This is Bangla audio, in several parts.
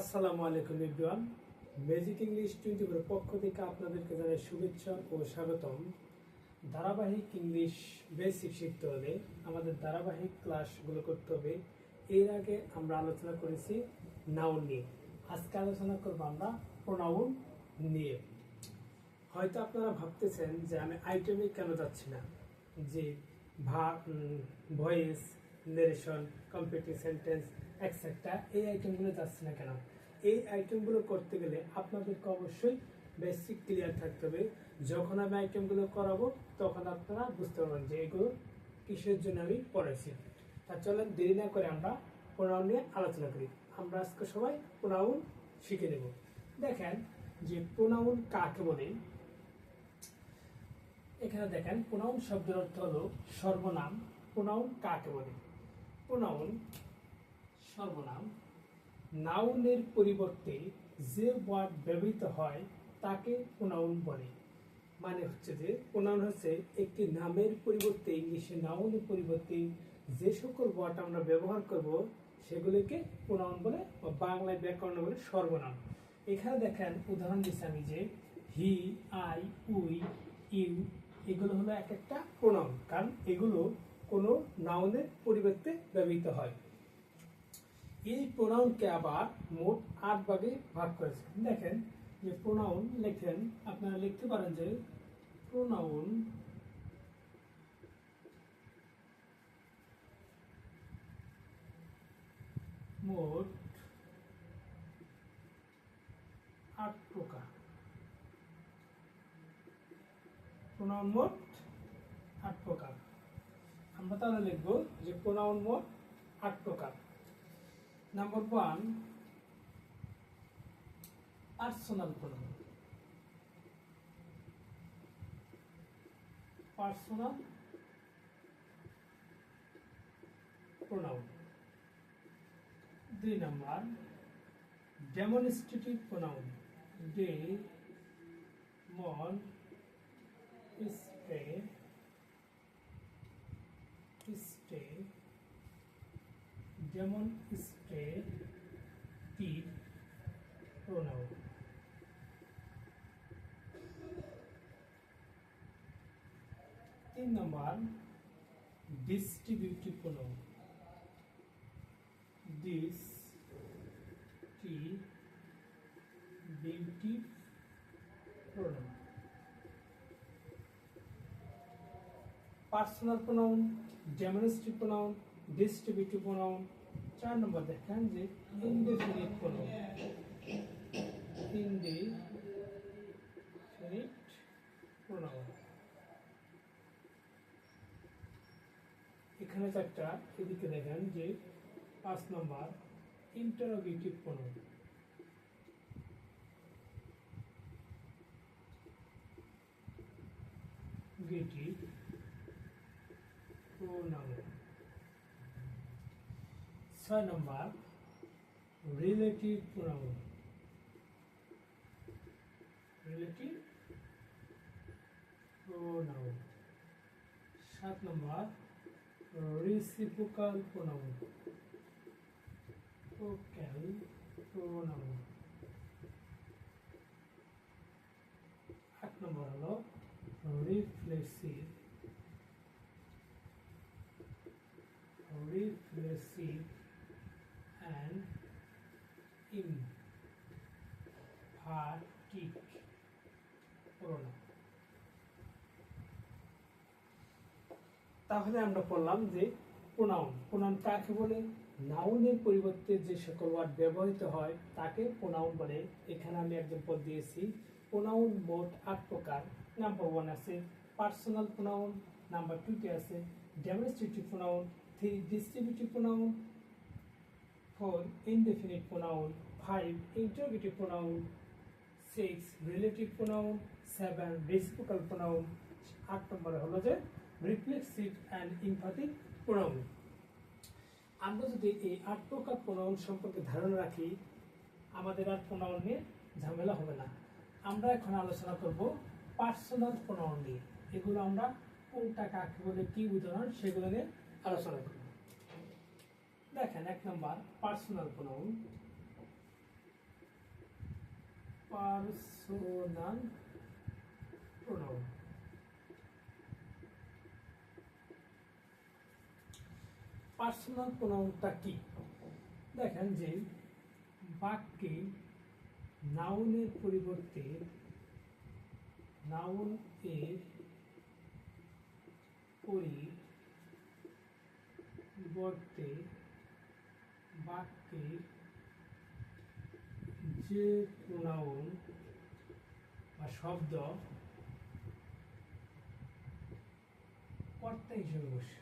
আসসালামু আলাইকুম এভরিওয়ান। ম্যাজিক ইংলিশ টোয়েন্টি পক্ষ থেকে আপনাদেরকে জানাই শুভেচ্ছা ও স্বাগতম। ধারাবাহিক ইংলিশ বেসিক শিখতে হলে আমাদের ধারাবাহিক ক্লাসগুলো করতে হবে। এর আগে আমরা আলোচনা করেছি নাউন নিয়ে। আজকে আলোচনা করব আমরা প্রোনাউন নিয়ে। হয়তো আপনারা ভাবতেছেন যে আমি আইটেমে কেন যাচ্ছি না? যে ভা voice narration competitive sentence etcetera এই আইটেমগুলো যাচ্ছে না কেন? এই আইটেমগুলো করতে গেলে আপনাদেরকে অবশ্যই বেসিক ক্লিয়ার থাকতে হবে। যখন আমি আইটেমগুলো করাবো, তখন আপনারা বুঝতে পারবেন যে এগুলো কিসের জন্য আমি পড়াইছি তা চলেন দেরি না করে আমরা প্রোনাউন নিয়ে আলোচনা করি। আমরা আজকে সবাই প্রোনাউন শিখে নেব। দেখেন যে প্রোনাউন কাকে বলে? এখানে দেখেন প্রোনাউন শব্দের অর্থ হলো সর্বনাম। প্রোনাউন কাকে বলে? প্রোনাউন সর্বনাম। নাউনের পরিবর্তে যে ওয়ার্ড ব্যবহৃত হয়, তাকে প্রোনাউন বলে। মানে হচ্ছে যে, প্রোনাউন হচ্ছে একটি নামের পরিবর্তে ইংলিশে নাউনের পরিবর্তে যে সকল ওয়ার্ড আমরা ব্যবহার করব, সেগুলিকে প্রোনাউন বলে বা বাংলায় ব্যাকরণ বলে সর্বনাম। এখানে দেখেন উদাহরণ দিচ্ছি আমি যে, হি, আই, উই, ইউ, এগুলো হলো এক একটা প্রোনাউন। কারণ এগুলো কোনো নাউনের পরিবর্তে ব্যবহৃত হয়। এই প্রোনাউনকে আবার মোট আট ভাগে ভাগ করেছে। দেখেন যে প্রোনাউন লেখেন, আপনারা লিখতে পারেন যে প্রোনাউন মোট আট প্রকার। প্রোনাউন মোট আট প্রকার। আমরা তাহলে লিখব যে প্রোনাউন মোট আট প্রকার। Number one personal pronoun personal pronoun দুই number demonstrative pronoun demonstrative pronoun তিন নম্বর distributive pronoun distributive pronoun personal pronoun demonstrative pronoun distributive pronoun চার নম্বর দেখেন যে ইনডেফিনিট প্রোনাউন ইনডেফিনিট প্রোনাউন এখানে চারটা, এদিকে দেখেন যে পাঁচ নম্বর ইন্টারোগেটিভ প্রোনাউন গেটিভ pronoun. ছয় নম্বর রিলেটিভ pronoun. Relative pronoun. সাত নম্বর রিসিপ্রোকাল pronoun. vocal pronoun. আট নম্বর হলো reflexive reflexive and emphatic pronoun তাহলে আমরা পড়লাম যে প্রোনাউন প্রোনাউন কাকে বলে? নাউনের পরিবর্তে যে সকল ওয়ার্ড ব্যবহৃত হয়, তাকে প্রোনাউন বলে। এখানে আমি একজন পদ দিয়েছি। প্রোনাউন মোট আট প্রকার। নাম্বার ওয়ান আছে পার্সোনাল প্রোনাউন, নাম্বার টুতে আছে demonstrative pronoun, three distributive pronoun, four indefinite pronoun five interrogative pronoun six relative pronoun seven reciprocal pronoun আট নম্বরে হলো যে রিফ্লেক্সিভ অ্যান্ড ইমফাটিক প্রোনাউন আমরা যদি এই আট প্রকার প্রোনাউন সম্পর্কে ধারণা রাখি, আমাদের আর প্রোনাউন নিয়ে ঝামেলা হবে না। আমরা এখন আলোচনা করব পার্সোনাল প্রোনাউন নিয়ে। এগুলো আমরা কোনটা কাকে বলে কি উদাহরণ সেগুলো নিয়ে আলোচনা করব। দেখেন, এক নম্বর personal pronoun personal? Pronoun personal প্রোনাউনটা কি? দেখেন যে বাক্যে নাউনের পরিবর্তে নাউন এর পরিবর্তে বাক্যে যে প্রোনাউন বা শব্দ কর্তা হিসেবে বসে।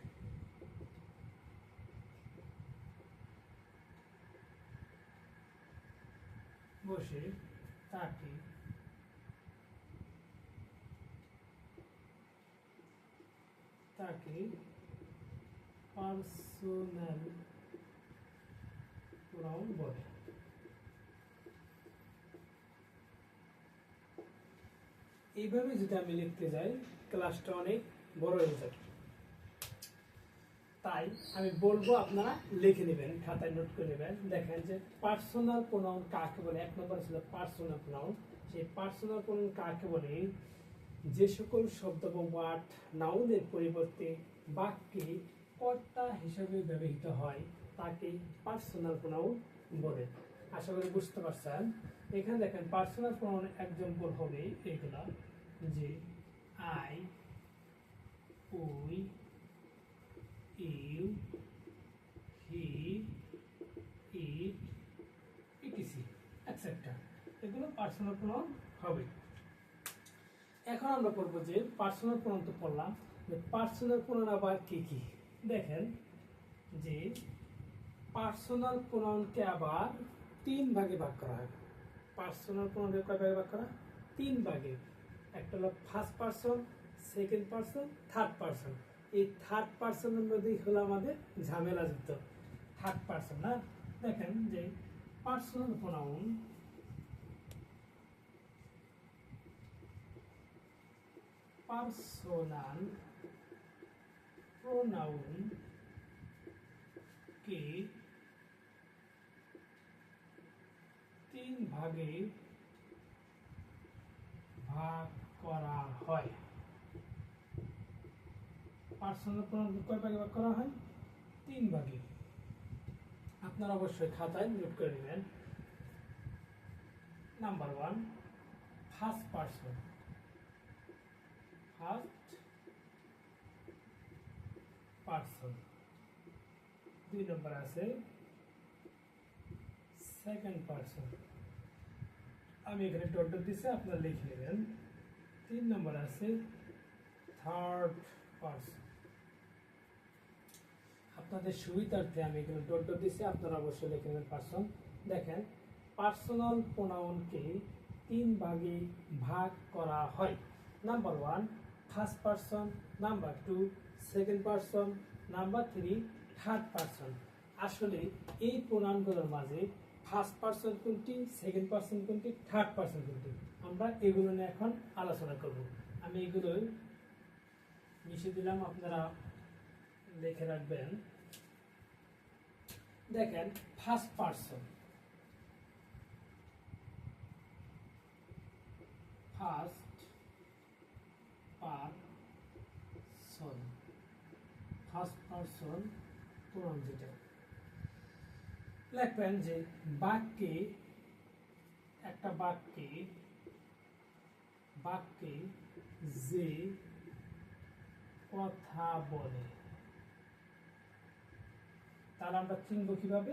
বসে তাকে তাকে পার্সোনাল প্রোনাউন বলে। এইভাবে যদি আমি লিখতে যাই ক্লাসটা অনেক বড় হয়ে যাবে। তাই আমি বলব আপনারা লিখে নেবেন, খাতায় নোট করে নেবেন। দেখেন যে পার্সোনাল প্রোনাউন কাকে বলে? এক নম্বর ছিল পার্সোনাল প্রোনাউন সেই পার্সোনাল প্রোনাউন কাকে বলে? যে সকল শব্দ বা ওয়ার্ড নাউনের পরিবর্তে বাক্যে কর্তা হিসেবে ব্যবহৃত হয়, তাকে পার্সোনাল প্রোনাউন বলে। আশা করি বুঝতে পারছেন। এখানে দেখেন পার্সোনাল প্রোনাউন এক্সাম্পল হবে এগুলা যে I we you he it ETC etcetera এগুলো পার্সোনাল প্রোনাউন হবে। এখন আমরা পড়ব যে পার্সোনাল প্রোনাউন তো পড়লাম, যে পার্সোনাল প্রোনাউন আবার কি কি? দেখেন, যে পার্সোনাল প্রোনাউনকে আবার তিন ভাগে ভাগ করা হয়। পার্সোনাল প্রোনাউনকে কয় ভাগে ভাগ করা? তিন ভাগে। একটা হলো first person second person third person এই থার্ড পার্সনের মধ্যেই হলো আমাদের ঝামেলা যুক্ত থার্ড পার্সন না? দেখেন যে পার্সোনাল প্রোনাউন পার্সোনাল প্রোনাউন কে তিন ভাগে ভাগ করা হয়। পার্সোনাল প্রোনাউন কয় ভাগে ভাগ করা হয়? তিন ভাগে। আপনারা অবশ্যই খাতায় নোট করে নেবেন। Number one first person first person দুই নম্বর আছে। সেকেন্ড পার্সন আমি এখানে ডট দিছি, আপনারা লিখে নেবেন। তিন নম্বর আছে থার্ড পার্সন আপনাদের সুবিধার্থে আমি এখানে ডট দিছি, আপনারা অবশ্যই লিখে নেবেন পার্সন দেখেন পার্সোনাল প্রোনাউনকে তিন ভাগে ভাগ করা হয়। Number one first person number two second person number three third person আসলে এই প্রোনাউনগুলোর মাঝে ফার্স্ট পার্সন কোনটি সেকেন্ড পার্সন কোনটি থার্ড পার্সন কোনটি? আমরা এগুলো নিয়ে এখন আলোচনা করব। আমি এগুলো মিশে দিলাম, আপনারা লিখে রাখবেন। দেখেন first person first person first person pronoun যেটা। লিখবেন যে বাক্যে, একটা বাক্যে বাক্যে যে কথা বলে। তাহলে আমরা চিনব কীভাবে?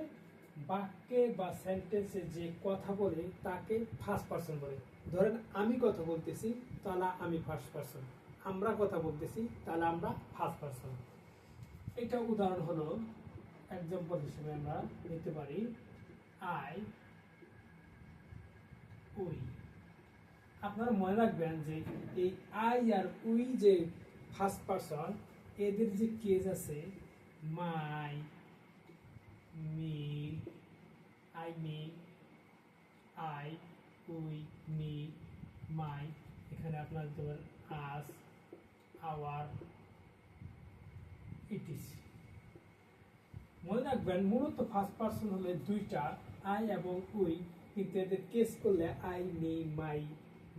বাক্যে বা সেন্টেন্সে যে কথা বলে, তাকে ফার্স্ট পার্সন বলে। ধরেন আমি কথা বলতেছি, তাহলে আমি ফার্স্ট পার্সন আমরা কথা বলতেছি, তাহলে আমরা ফার্স্ট পার্সন এটা উদাহরণ হলো এক্সাম্পল হিসেবে আমরা নিতে পারি আই উই। আপনারা মনে রাখবেন যে এই আই আর উই যে ফার্স্ট পার্সন এদের যে কেজ আছে my me I me I we me my এখানে আপনার আস আওয়ার ইটিস মনে রাখবেন মূলত ফার্স্ট পার্সন হলে দুইটা আই এবং উই। কিন্তু এদের কেস করলে I, me, my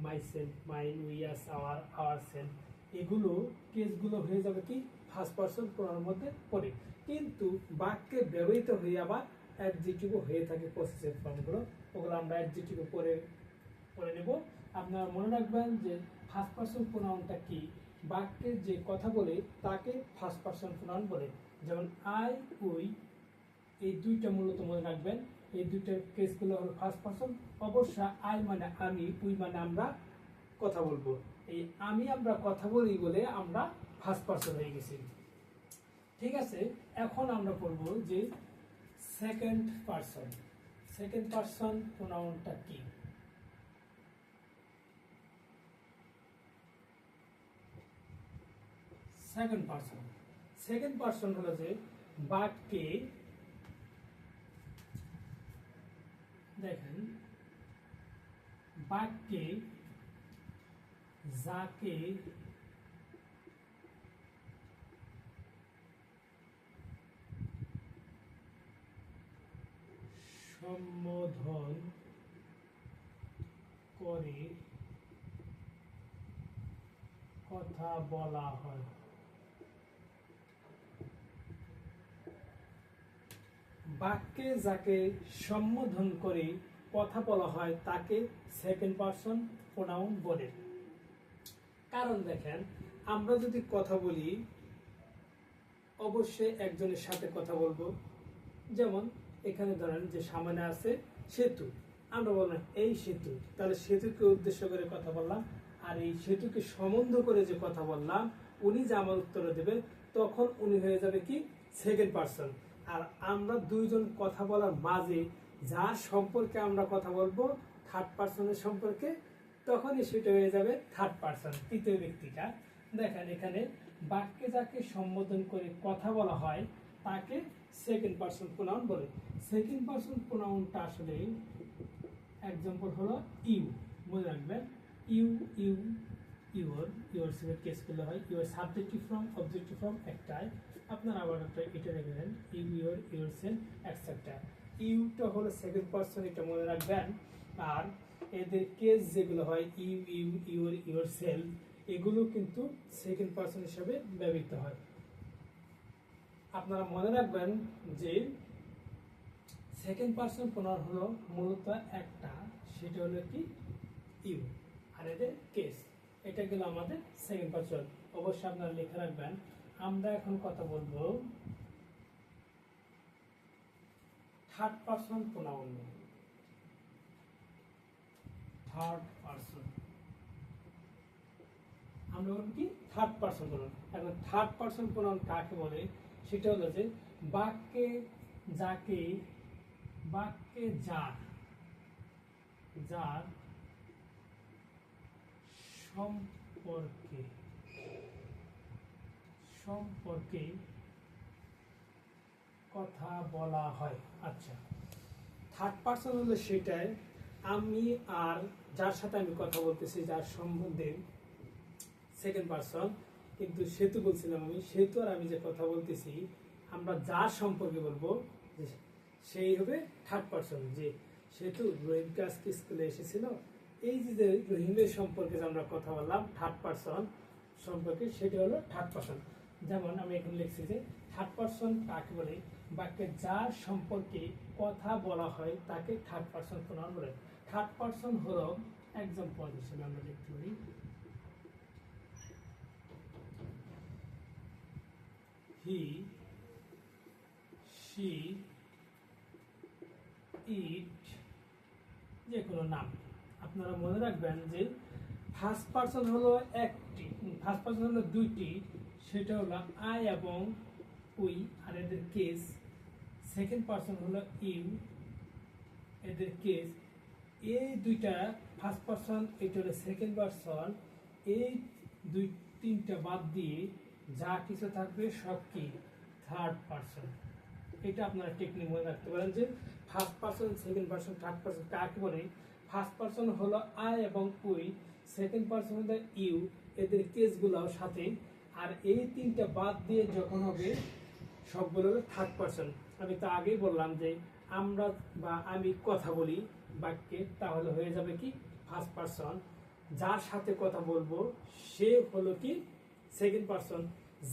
myself mine we, us, our ourselves এগুলো কেসগুলো হয়ে যাবে কি? ফার্স্ট পার্সন প্রোনাউনের মধ্যে পড়ে। কিন্তু বাক্যে ব্যবহৃত হয়ে আবার অ্যাডজেক্টিভও হয়ে থাকে পসেসিভ ফর্মগুলো ওগুলো আমরা অ্যাডজেক্টিভ পরে পরে নেব। আপনারা মনে রাখবেন যে ফার্স্ট পার্সন প্রোনাউনটা কি? বাক্যে যে কথা বলে, তাকে ফার্স্ট পার্সন প্রোনাউন বলে। যেমন, আই, উই, এই দুইটা মূলত মনে রাখবেন। এই দুইটার কেসগুলো হলো ফার্স্ট পার্সন অবশ্য, আই মানে আমি উই মানে আমরা কথা বলব। এই আমি আমরা কথা বলি বলে আমরা ফার্স্ট পার্সন হয়ে গেছি। ঠিক আছে? এখন আমরা পড়ব যে সেকেন্ড পার্সন সেকেন্ড পার্সন প্রোনাউনটা কি? সেকেন্ড পার্সন সেকেন্ড পার্সন হলো যে বাক্যে দেখেন বাক্যে যাকে সম্বোধন করে কথা বলা হয়। বাক্যে যাকে সম্বোধন করে কথা বলা হয়, তাকে সেকেন্ড পার্সন প্রোনাউন বলে। কারণ দেখেন, আমরা যদি কথা বলি, অবশ্যই একজনের সাথে কথা বলব। যেমন, এখানে ধরেন যে সামনে আছে সেতু। আমরা বললাম, এই সেতু। তাহলে সেতুকে উদ্দেশ্য করে কথা বললাম, আর এই সেতুকে সম্বন্ধ করে যে কথা বললাম, উনি যে আমার উত্তর দেবে, তখন উনি হয়ে যাবে কি? সেকেন্ড পার্সন আর আমরা দুইজন কথা বলার মাঝে যার সম্পর্কে আমরা কথা বলব থার্ড পার্সনের সম্পর্কে, তখনই সেটা হয়ে যাবে থার্ড পার্সন তৃতীয় ব্যক্তিটা। দেখেন, এখানে বাক্যে যাকে সম্বোধন করে কথা বলা হয়, তাকে সেকেন্ড পার্সন প্রোনাউন বলে। সেকেন্ড পার্সন প্রোনাউনটা আসলে এক্সাম্পল হলো ইউ, মনে রাখবেন? You you, your your সেভের case করলে হয়। Your subjective form objective form একটাই। আপনার আবার একটা এটা রেখেছেন you your your self etcetera Yuta হলো সেকেন্ড পার্সন এটা মনে রাখবেন। আর এদের কেস যেগুলো হয় you you your your sell এগুলো কিন্তু সেকেন্ড পার্সন হিসাবে ব্যবহৃত হয়। আপনারা মনে রাখবেন যে সেকেন্ড পার্সন প্রনাউন হলো মূলত একটা, সেটা হলো কি? ইউ আর এদের কেস এটা গেল আমাদের সেকেন্ড পার্সন অবশ্যই আপনারা লিখে রাখবেন। আমরা এখন কথা বলব third person pronoun third person আমরা বলব কি? থার্ড পার্সন প্রনাউন এখন থার্ড পার্সন প্রনাউন কাকে বলে? সেটা হলো যে বাক্যে যাকে, বাক্যে যার যার সম্পর্কে সম্পর্কে কথা বলা হয়। আচ্ছা। থার্ড পার্সন হলো সেটাই। আমি আর যার সাথে আমি কথা বলতেছি, যার সম্বন্ধে সেকেন্ড পার্সন কিন্তু সেতু বলছিলাম আমি। সেতু আর আমি যে কথা বলতেছি, আমরা যার সম্পর্কে বলব, যে সেই হবে থার্ড পার্সন যে সেতু রহিমকে আজকে স্কুলে এসেছিল? এই যে রহিমের সম্পর্কে আমরা কথা বললাম থার্ড পার্সন সম্পর্কে, সেটা হলো থার্ড পার্সন যেমন আমি এখানে লিখছি যে থার্ড পার্সন কাকে বলে, বাক্যে যার সম্পর্কে কথা বলা হয় তাকে থার্ড পার্সন প্রণয়ন বলে। থার্ড পার্সন হলো এক্সাম্পল হিসেবে আমরা লিখতে পারি। হি সি ইট যে কোনো নাম। আপনারা মনে রাখবেন যে ফার্স্ট পার্সন হলো একটি ফার্স্ট পার্সন হলো দুইটি সেটা হলো আই এবং উই আর এদের কেস সেকেন্ড পার্সন হলো ইউ এদের কেস এই দুইটা ফার্স্ট পার্সন এটা হলো সেকেন্ড পার্সন এই দুই, তিনটা বাদ দিয়ে যা কিছু থাকবে সব কি? থার্ড পার্সন এটা আপনারা টেকনিক মনে রাখতে পারেন যে first person second person third person কাকে বলে? ফার্স্ট পার্সন হলো আই এবং উই সেকেন্ড পার্সন হলো ইউ এদের কেসগুলোর সাথে আর এই তিনটা বাদ দিয়ে যখন হবে সবগুলো হলো থার্ড পার্সন আমি তো আগেই বললাম যে আমরা বা আমি কথা বলি বাক্যে, তাহলে হয়ে যাবে কি? ফার্স্ট পার্সন যার সাথে কথা বলব, সে হলো কি? সেকেন্ড পারসন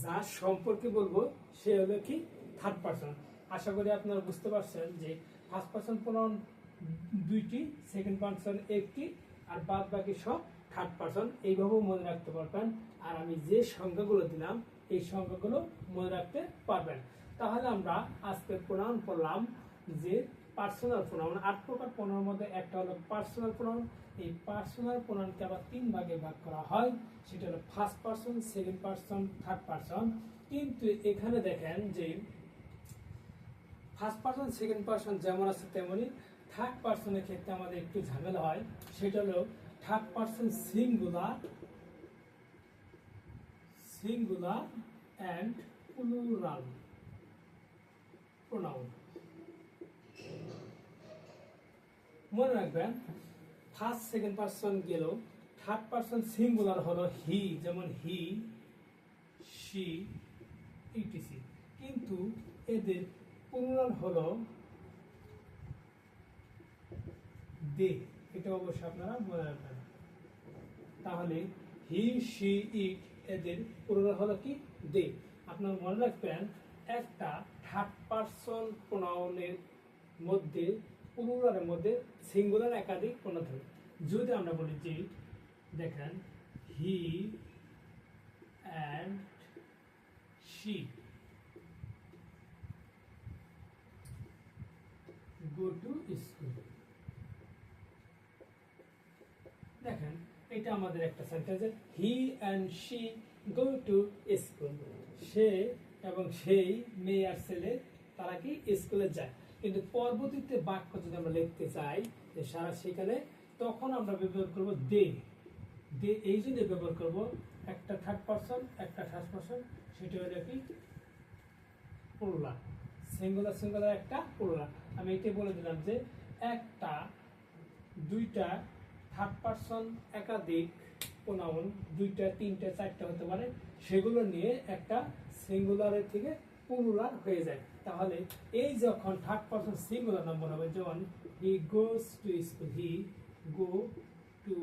যার সম্পর্কে বলব, সে হলো কি? থার্ড পারসন আশা করি আপনারা বুঝতে পারছেন যে ফার্স্ট পারসন প্রনাউন দুইটি সেকেন্ড পারসন একটি, আর বাদ বাকি সব থার্ড পারসন এইভাবেও মনে রাখতে পারবেন। আর আমি যে সংখ্যাগুলো দিলাম, এই সংখ্যাগুলো মনে রাখতে পারবেন। তাহলে আমরা আজকে প্রণাম করলাম যে পার্সোনাল প্রণাম আট প্রকার প্রোনাউনের মধ্যে একটা হলো পার্সোনাল প্রোনাউন এই পার্সোনাল প্রণামকে আবার তিন ভাগে ভাগ করা হয়। সেটা হলো first person second person third person কিন্তু এখানে দেখেন যে ফার্স্ট পার্সন সেকেন্ড পার্সন যেমন আছে তেমনই থার্ড পার্সনের ক্ষেত্রে আমাদের একটু ঝামেলা হয়। সেটা হলো third person singular singular and plural pronoun মনে রাখবেন ফার্স্ট সেকেন্ড পার্সন গেল থার্ড পার্সন সিঙ্গুলার হলো হি যেমন হি শি ইটিসি কিন্তু এদের প্লুরাল হলো দে এটা অবশ্যই আপনারা মনে রাখবেন। তাহলে হি, শি ইট এদের প্লুরাল হলো কি? দে। আপনারা মনে রাখবেন, একটা থার্ড পার্সন প্রোনাউনের মধ্যে প্লুরালের মধ্যে সিঙ্গুলার একাধিক প্রণাম থাকে। যদি আমরা বলি যে, দেখেন he and she go to school দেখেন এটা আমাদের একটা sentence he and she go to school সে এবং সেই মেয়ে আর ছেলে, তারা কি স্কুলে যায়। কিন্তু পরবর্তীতে বাক্য যদি আমরা লিখতে চাই, যে সারা সেখানে, তখন আমরা ব্যবহার করব দে দে এই জন্য ব্যবহার করব একটা থার্ড পার্সন একটা থার্ড পার্সন সেটা হলো কি? পুরুলা সিঙ্গুলার সিঙ্গুলার একটা পুরুলা আমি এটাই বলে দিলাম যে একটা, দুইটা থার্ড পার্সন একাধিক প্রোনাউন দুইটা, তিনটা, চারটা হতে পারে, সেগুলো নিয়ে একটা সিঙ্গুলারের থেকে প্লুরাল হয়ে যায়। তাহলে এই যখন থার্ড পার্সন সিঙ্গুলার নাম্বার হবে যেমন he goes to school he go to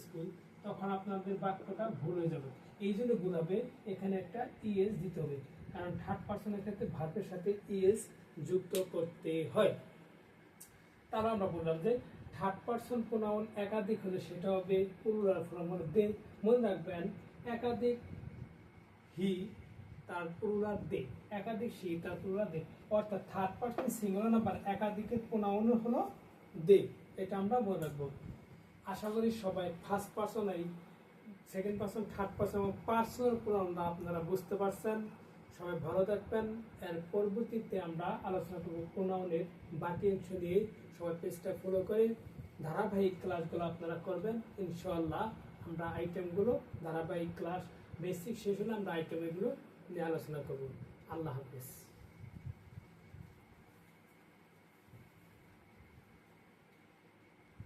school তখন আপনাদের বাক্যটা ভুল হয়ে যাবে। এই জন্য গুলাবে এখানে একটা ইএস দিতে হবে, কারণ থার্ড পার্সনের ক্ষেত্রে ভার্বের সাথে ইএস যুক্ত করতে হয়। তাহলে আমরা বললাম যে থার্ড পার্সন প্রোনাউন একাধিক হলে সেটা হবে পুরুলার ফর্ম হলো দে, মনে রাখবেন একাধিক হি তার প্লুরাল দে, একাধিক সি তার প্লুরাল দে। অর্থাৎ থার্ড পার্সন সিঙ্গুলার নাম্বার একাধিকের প্রোনাউন হলো দে, এটা আমরা মনে রাখব। আশা করি সবাই ফার্স্ট পার্সন এই সেকেন্ড পার্সন থার্ড পার্সন এবং পার্সোনাল প্রোনাউনটা আপনারা বুঝতে পারছেন। সবাই ভালো থাকবেন। এর পরবর্তীতে আমরা আলোচনা করব প্রোনাউনের বাকি অংশ নিয়ে। সবাই পেজটা ফলো করে ধারাবাহিক ক্লাসগুলো আপনারা করবেন ইনশাল্লাহ আমরা আইটেমগুলো ধারাবাহিক ক্লাস বেসিক শেষ হলে আমরা আইটেমগুলো নিয়ে আলোচনা করব। আল্লাহ হাফিজ।